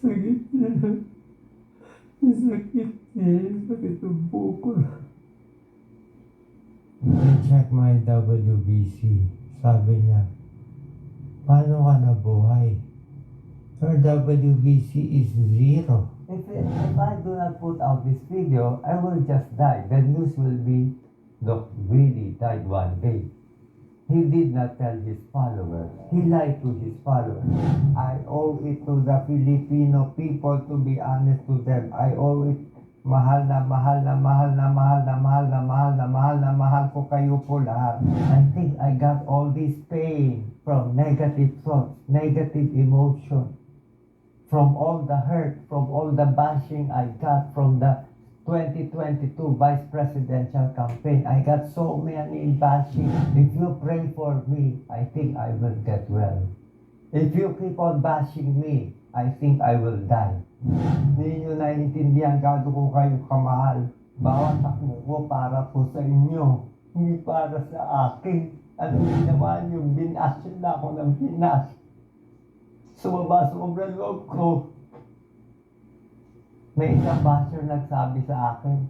Sakit. Ang sakit niya. Sakit ng bukol. I-check my WBC. Sabi niya, paano ka nabuhay? Your WBC is zero. If, if I do not put out this video, I will just die. The news will be, Doc Willie died one day. He did not tell his followers. He lied to his followers. I owe it to the Filipino people to be honest to them. I owe it mahal na mahal na mahal na mahal na mahal na mahal na mahal na mahal ko kayo po lahat. I think I got all this pain from negative thoughts, negative emotion, from all the hurt, from all the bashing I got from the 2022 vice presidential campaign. I got so many bashing. If you pray for me, I think I will get well. If you keep on bashing me, I think I will die. Hindi nyo naiintindihan gaano ko kayo kamahal. Bawat takbo ko para po sa inyo. Hindi para sa akin. Ano ginawa nyo? Binas na ako ng binas. Sumaba sobrang loob ko. May isang basher nagsabi sa akin,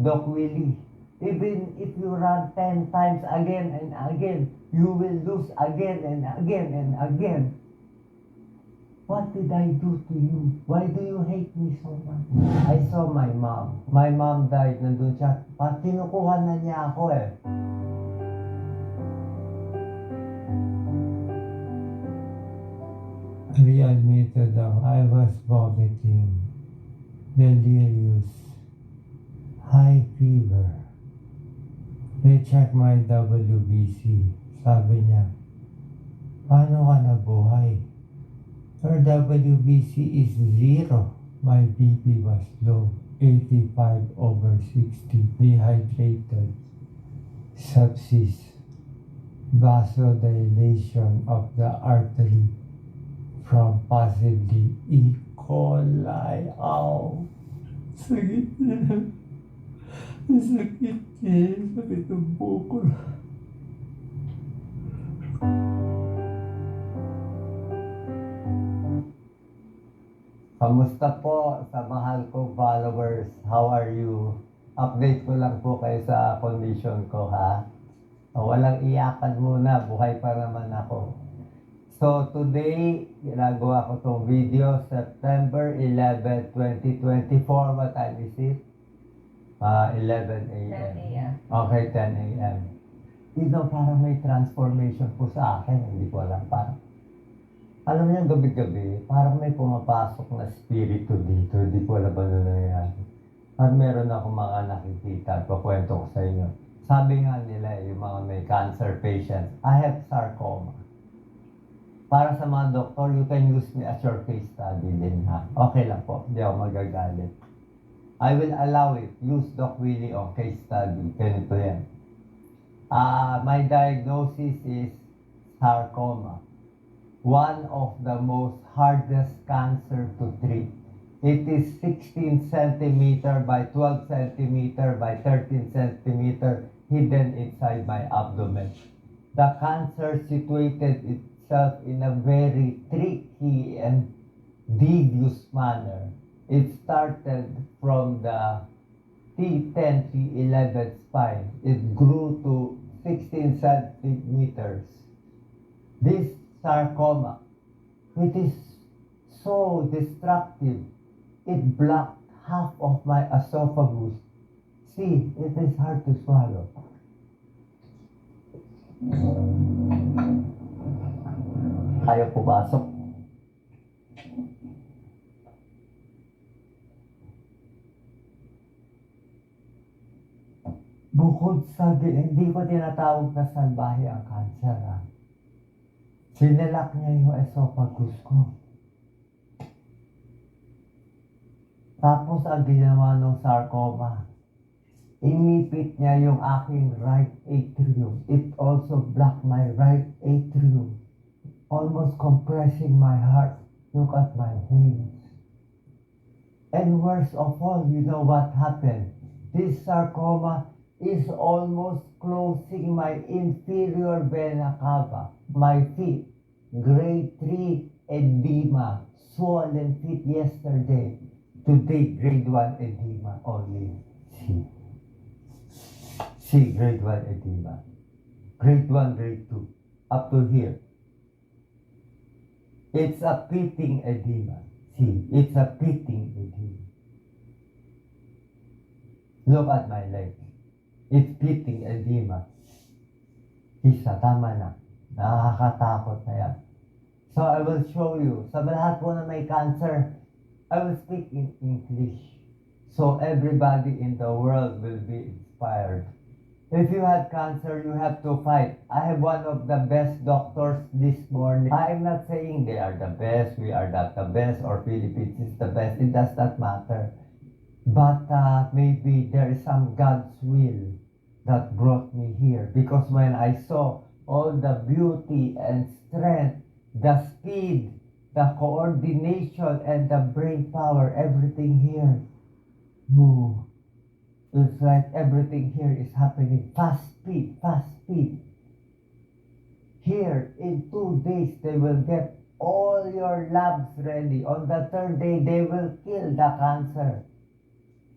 Doc Willie, even if you run 10 times again and again, you will lose again and again and again. What did I do to you? Why do you hate me so much? I saw my mom. My mom died. Nandun siya. Pat kinukuha na niya ako eh. Readmitted daw, I was vomiting. Delirious. High fever. They check my WBC. Sabi niya, paano ka nabuhay? Your WBC is zero. My BP was low. 85 over 60. Dehydrated. Sepsis. Vasodilation of the artery from possibly E. Ow! Sakit. Ang sakit niya. Sakit ng bukol. Kamusta po sa mahal kong followers? How are you? Update ko lang po kayo sa condition ko ha. Walang iyakan muna, buhay pa naman ako. So today, ginagawa ko tong video, September 11, 2024. What time is it? Ah, 11 a.m. 10 a.m. Okay, 10 a.m. Ito parang may transformation po sa akin. Hindi ko alam parang. Alam niyo, gabi-gabi, parang may pumapasok na spirito dito. Hindi ko alam ano nangyayari. At meron ako mga nakikita. Kukwento ko sa inyo. Sabi nga nila, yung mga may cancer patients, I have sarcoma. Para sa mga doktor, you can use me as your case study din ha. Okay lang po, hindi ako magagalit. I will allow it. Use Doc Willie on case study. Ganito yan. Ah, my diagnosis is sarcoma. One of the most hardest cancer to treat. It is 16 centimeter by 12 centimeter by 13 centimeter hidden inside my abdomen. The cancer situated itself in a very tricky and devious manner. It started from the T10, T11 spine. It grew to 16 centimeters. This sarcoma, it is so destructive. It blocked half of my esophagus. See, it is hard to swallow. Ayaw pumasok. Bukod sa, hindi ko tinatawag na salbahe ang cancer. Ah. Sinilak niya yung esophagus ko. Tapos ang ginawa ng sarcoma, inipit niya yung aking right atrium. It also blocked my right atrium. Almost compressing my heart. Look at my veins. And worst of all, you know what happened? This sarcoma is almost closing my inferior vena cava, my feet. Grade 3 edema, swollen feet yesterday. Today, grade 1 edema only. See. See, grade 1 edema. Grade 1, grade 2. Up to here. It's a pitting edema. See, it's a pitting edema. Look at my leg. It's pitting edema. Isa, tama na. Nakakatakot na yan. So I will show you. Sa lahat po na may cancer, I will speak in English. So everybody in the world will be inspired. If you had cancer, you have to fight. I have one of the best doctors this morning. I am not saying they are the best, we are not the best, or Philippines is the best. It does not matter. But uh, maybe there is some God's will that brought me here. Because when I saw all the beauty and strength, the speed, the coordination, and the brain power, everything here, ooh, it's like everything here is happening fast speed, fast speed. Here, in two days, they will get all your labs ready. On the third day, they will kill the cancer.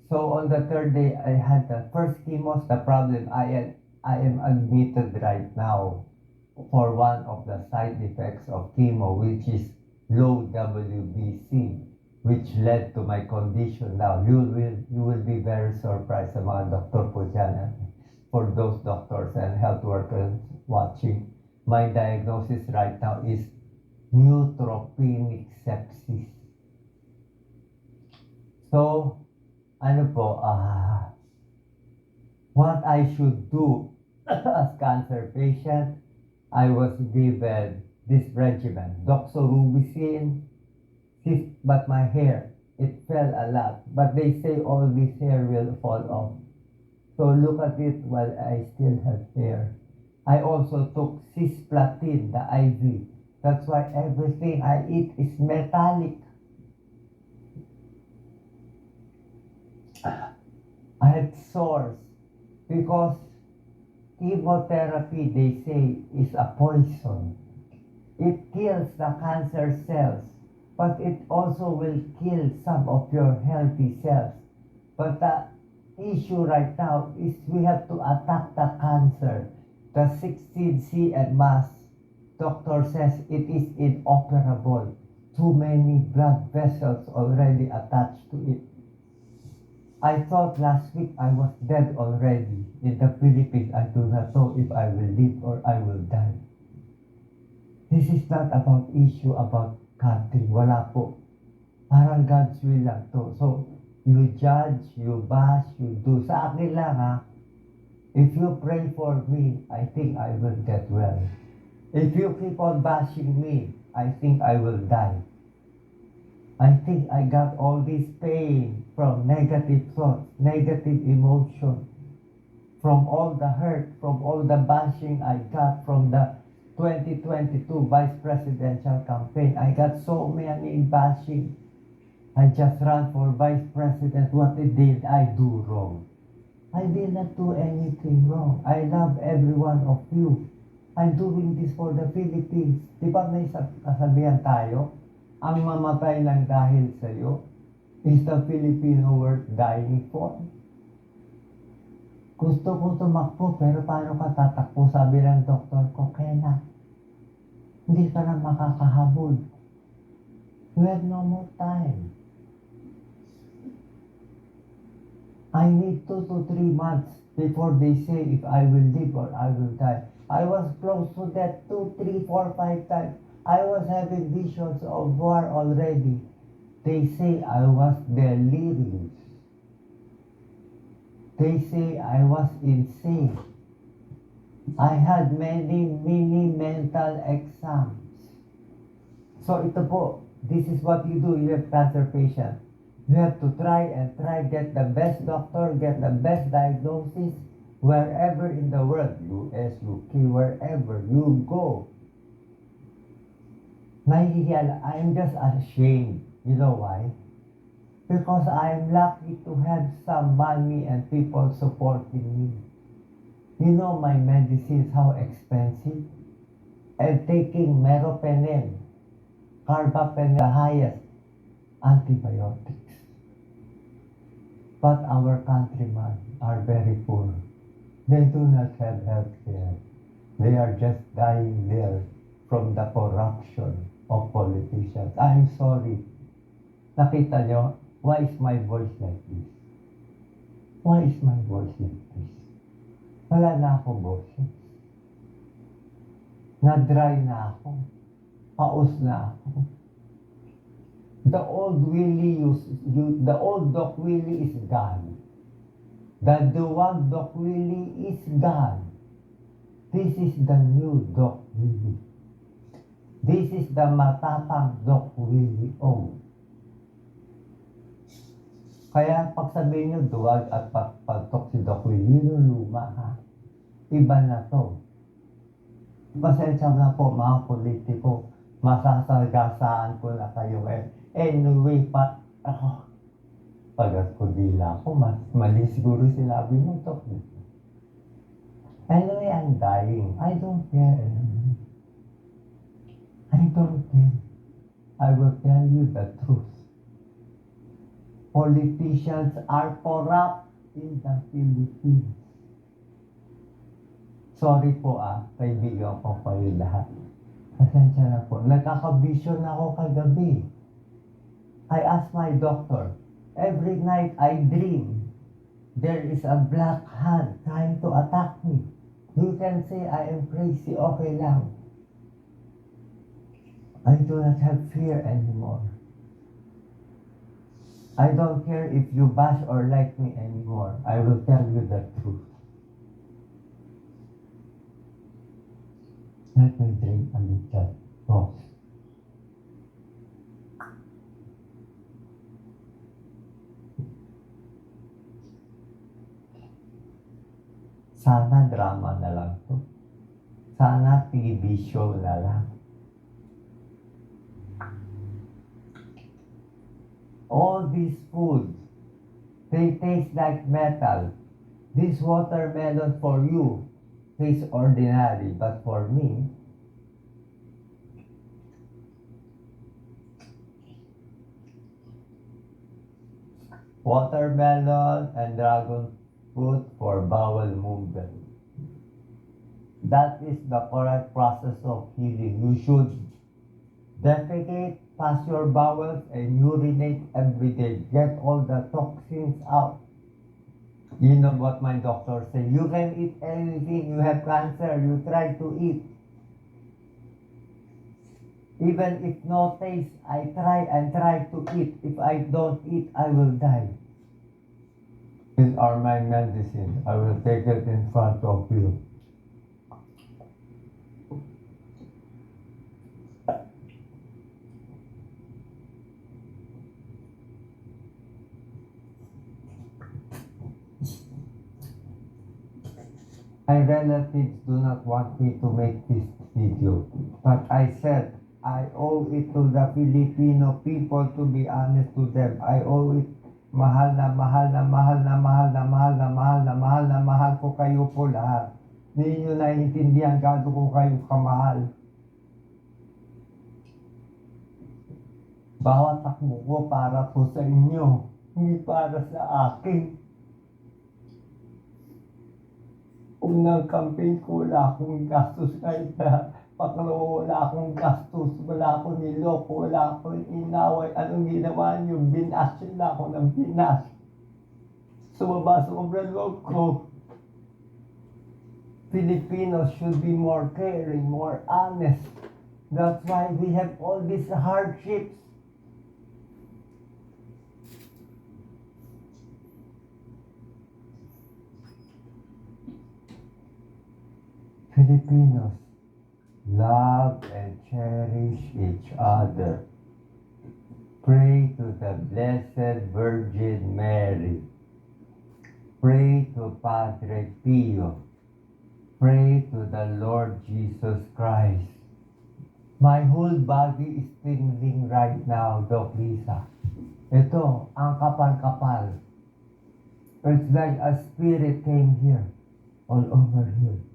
So on the third day, I had the first chemos. The problem, I am, I am admitted right now for one of the side effects of chemo, which is low WBC, which led to my condition now. You will, you will be very surprised sa Dr. eh. For those doctors and health workers watching, my diagnosis right now is neutropenic sepsis. So, ano po, ah, what I should do as cancer patient, I was given this regimen, doxorubicin, cis- but my hair, it fell a lot. But they say all this hair will fall off. So look at it while I still have hair. I also took cisplatin, the IV. That's why everything I eat is metallic. I had sores because chemotherapy, they say, is a poison. It kills the cancer cells, but it also will kill some of your healthy cells. But the issue right now is we have to attack the cancer. The 16C and mass, doctor says it is inoperable. Too many blood vessels already attached to it. I thought last week I was dead already. In the Philippines, I do not know if I will live or I will die. This is not about issue about country. Wala po. Parang God's will lang to. So, you judge, you bash, you do. Sa akin lang ha. If you pray for me, I think I will get well. If you keep on bashing me, I think I will die. I think I got all this pain from negative thoughts, negative emotion, from all the hurt, from all the bashing I got from the 2022 vice presidential campaign. I got so many bashing. I just ran for vice president. What did I do wrong? I did not do anything wrong. I love every one of you. I'm doing this for the Philippines. Di ba may sab- kasabihan tayo? Ang mamatay lang dahil sa iyo is the Filipino worth dying for. Gusto ko tumakbo, pero paano ka tatakbo? Sabi ng doktor ko, kaya na. Hindi ka na makakahabol. You have no more time. I need two to three months before they say if I will live or I will die. I was close to death two, three, four, five times. I was having visions of war already. They say I was delirious. They say I was insane. I had many mini mental exams. So ito po, this is what you do, you have cancer patient. You have to try and try, get the best doctor, get the best diagnosis wherever in the world, US, UK, wherever you go. Nahihiya, I am just ashamed. You know why? Because I am lucky to have some money and people supporting me. You know my medicines, how expensive? And taking meropenem, carbapenem, the highest, antibiotics. But our countrymen are very poor. They do not have health care. They are just dying there from the corruption of politicians. I'm sorry. Nakita nyo, why is my voice like this? Why is my voice like this? Wala na ako boses. Na-dry na ako. Paus na ako. The old Willie, you, you, the old Doc Willie is gone. The duwag Doc Willie is gone. This is the new Doc Willie. This is the matapang Doc Willie O. Kaya pag sabihin nyo duwag at pagpagtok si Doc Willie, yun luma ha. Iba na to. Pasensya na po mga politiko, masasagasaan ko na kayo eh. Anyway, pa, ako, pag ko dila ko, mas mali siguro sinabi mo to. Anyway, I'm dying. I don't care. I don't care. I will tell you the truth. Politicians are corrupt in the Philippines. Sorry po ah, kaibigan ko kayo lahat. Pasensya na po. Nagkakabisyon ako kagabi. I asked my doctor, every night I dream there is a black hand trying to attack me. You can say I am crazy, okay lang. I do not have fear anymore. I don't care if you bash or like me anymore. I will tell you the truth. Let me drink a little. Pause. Sana drama na lang to. Sana TV na lang. All these foods, they taste like metal. This watermelon for you tastes ordinary, but for me, watermelon and dragon fruit for bowel movement. That is the correct process of healing. You should defecate, pass your bowels, and urinate every day. Get all the toxins out. You know what my doctor said. You can eat anything. You have cancer. You try to eat. Even if no taste, I try and try to eat. If I don't eat, I will die. These are my medicine. I will take it in front of you. My relatives do not want me to make this video. But I said, I owe it to the Filipino people to be honest to them. I owe it. Mahal na mahal na mahal na mahal na mahal na mahal na mahal na mahal ko kayo po lahat. Hindi nyo naiintindihan gaano ko kayo kamahal. Bawat takbo ko para po sa inyo, hindi para sa akin. Kung nag-campaign ko, wala akong gastos kahit na paklo, wala akong gastos, wala akong niloko, wala akong inaway. Anong ginawa niyo? Binas nila ako ng binas. Sumaba sobrang loob ko. Filipinos should be more caring, more honest. That's why we have all these hardships. Filipinos love and cherish each other. Pray to the Blessed Virgin Mary. Pray to Padre Pio. Pray to the Lord Jesus Christ. My whole body is tingling right now, Doc Lisa. Ito, ang kapal-kapal. It's like a spirit came here, all over here.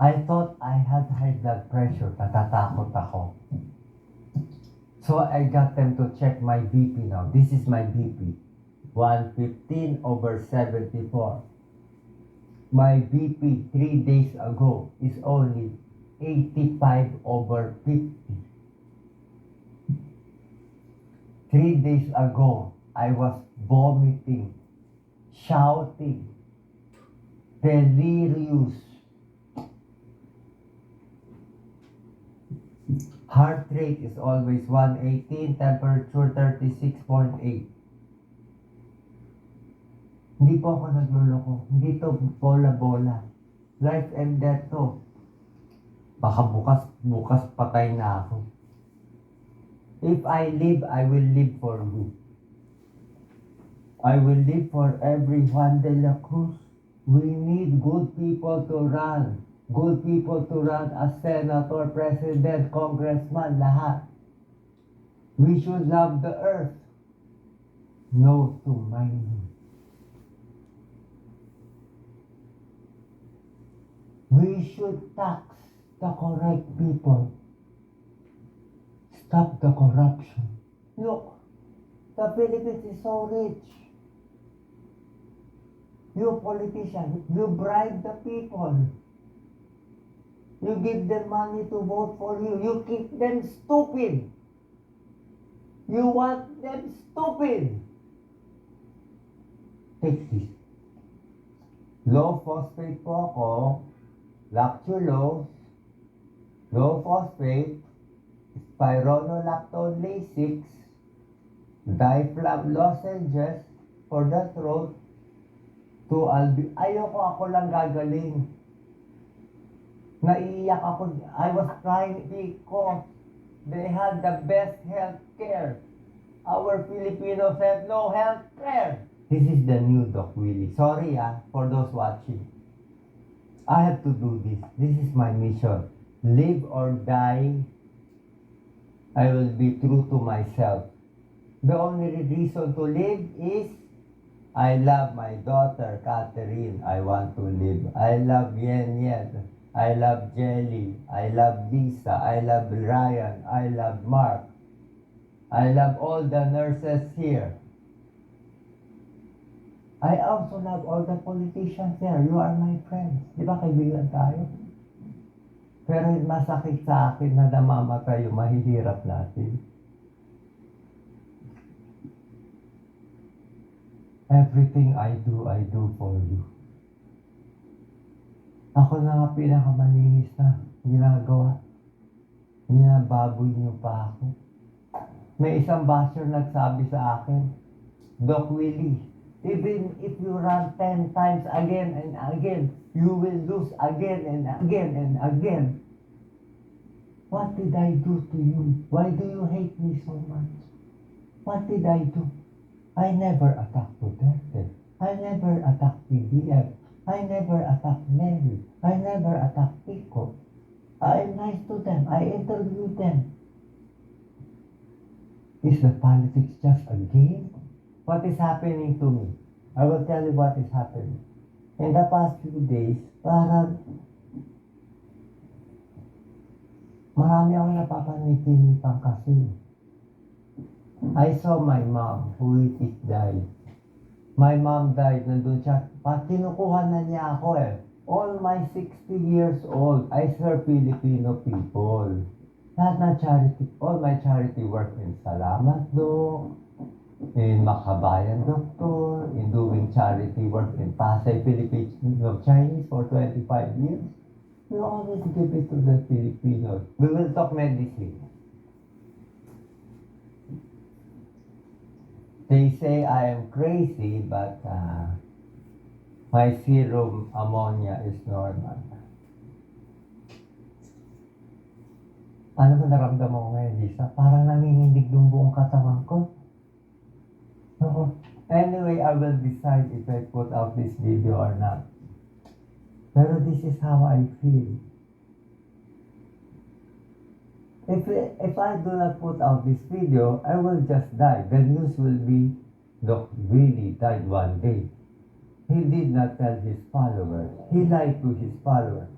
I thought I had high blood pressure. Natatakot ako. So I got them to check my BP now. This is my BP. 115 over 74. My BP three days ago is only 85 over 50. Three days ago, I was vomiting, shouting, delirious. Heart rate is always 118, temperature 36.8. Hindi po ako nagluloko. Hindi to bola-bola. Life and death to. Baka bukas, bukas patay na ako. If I live, I will live for you. I will live for every Juan de la Cruz. We need good people to run. Good people to run as senator, president, congressman, lahat. We should love the earth. No to mining. We should tax the correct people. Stop the corruption. Look, the Philippines is so rich. You politicians, you bribe the people. You give them money to vote for you. You keep them stupid. You want them stupid. Take this. Low phosphate po ako. Lactulose. Low phosphate. Spironolactone Lasix. Diaphragm lozenges for the throat. To albi. Ayoko ako lang gagaling. Naiiyak ako. I was crying because they had the best health care. Our Filipinos have no health care. This is the new Doc Willie. Sorry ah, for those watching. I have to do this. This is my mission. Live or die, I will be true to myself. The only reason to live is I love my daughter, Catherine. I want to live. I love Yen Yen. I love Jelly. I love Lisa. I love Ryan. I love Mark. I love all the nurses here. I also love all the politicians there. You are my friends. Di ba kaibigan tayo? Pero masakit sa akin na namamatay yung mahihirap natin. Everything I do, I do for you. Ako na nga pinakamalinis na ginagawa. Ginababoy niyo pa ako. May isang basher nagsabi sa akin, Doc Willie, even if you run 10 times again and again, you will lose again and again and again. What did I do to you? Why do you hate me so much? What did I do? I never attacked Duterte. I never attacked PDF. I never attacked Mary. I never attacked Pico. I am nice to them. I interviewed them. Is the politics just a game? What is happening to me? I will tell you what is happening. In the past few days, parang marami akong napapanitinipan kasi. I saw my mom who is died. My mom died, nandun siya. Pa, kinukuha na niya ako eh. All my 60 years old, I serve Filipino people. Lahat ng charity, all my charity work in Salamat Do, in Makabayan Doctor, in doing charity work in Pasay Filipino Chinese for 25 years. We always give it to the Filipinos. We will talk medicine. They say I am crazy, but uh, my serum ammonia is normal. Ano ba naramdaman ko ngayon, Lisa? Parang nanginginig yung buong katawan ko. Oo. Anyway, I will decide if I put out this video or not. Pero this is how I feel. If, if I do not put out this video, I will just die. The news will be, Doc Willie died one day. He did not tell his followers. He lied to his followers.